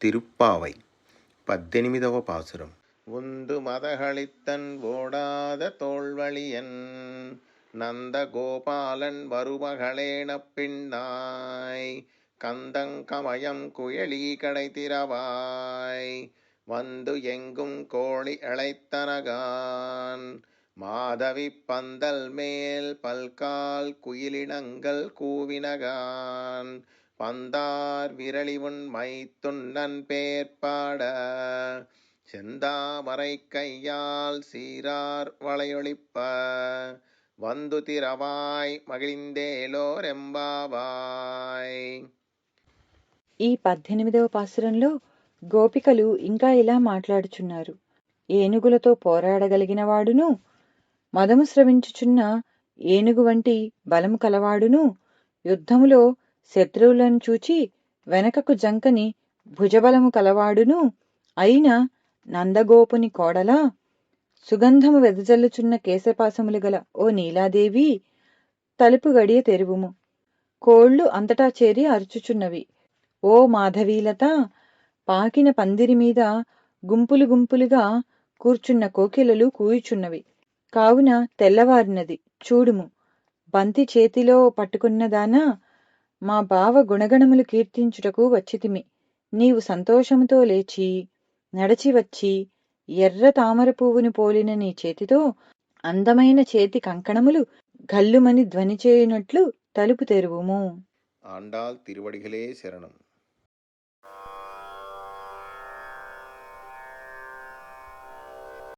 తిరుప్పావై పద్దెనిమిదవ పాసురం உந்து மதகளித்தன் ஓடாத தோல்வழியன் நந்த கோபாலன் வருமகளேனப் பின்னாய் கந்தங்கமயம் குயலி கடை திறவாய் வந்து எங்கும் கோழி அழைத்தனகான் மாதவி பந்தல் மேல் பல்கால் குயிலினங்கள் கூவினகான் பந்தார் விரலிவுன் மைத்துண்ணன் பேர்பாட செந்தாமரை கையால் சீரார் வளையொளிப்ப வந்து திரவாய் మగిలిందేలోరెంబావాయ్ ఈ పద్దెనిమిదవ పాసురంలో గోపికలు ఇంకా ఇలా మాట్లాడుచున్నారు ఏనుగులతో పోరాడగలిగిన వాడును మదము స్రవించుచున్న ఏనుగు వంటి బలము కలవాడును యుద్ధములో శత్రువులను చూచి వెనకకు జంకని భుజబలము కలవాడును. అయిన నందగోపుని కోడల సుగంధము వెదజల్లుచున్న కేశపాసములు గల ఓ నీలాదేవి తలుపు గడియ తెరువుము. కోళ్ళు అంతటా చేరి అరుచుచున్నవి. ఓ మాధవీలత పాకిన పందిరి మీద గుంపులు గుంపులుగా కూర్చున్న కోకిలలు కూయుచున్నవి. కావున తెల్లవారినది. చూడుము. బంతి చేతిలో పట్టుకున్నదానా మా బావ గుణగణములు కీర్తించుటకు వచ్చితిమి. నీవు సంతోషముతో లేచి నడచి వచ్చి ఎర్ర తామర పువ్వును పోలిన నీ చేతితో అందమైన చేతి కంకణములు గల్లుమని ధ్వని చేయునట్లు తలుపు తెరువుము. ఆండాల్ తిరువడిగలే శరణం.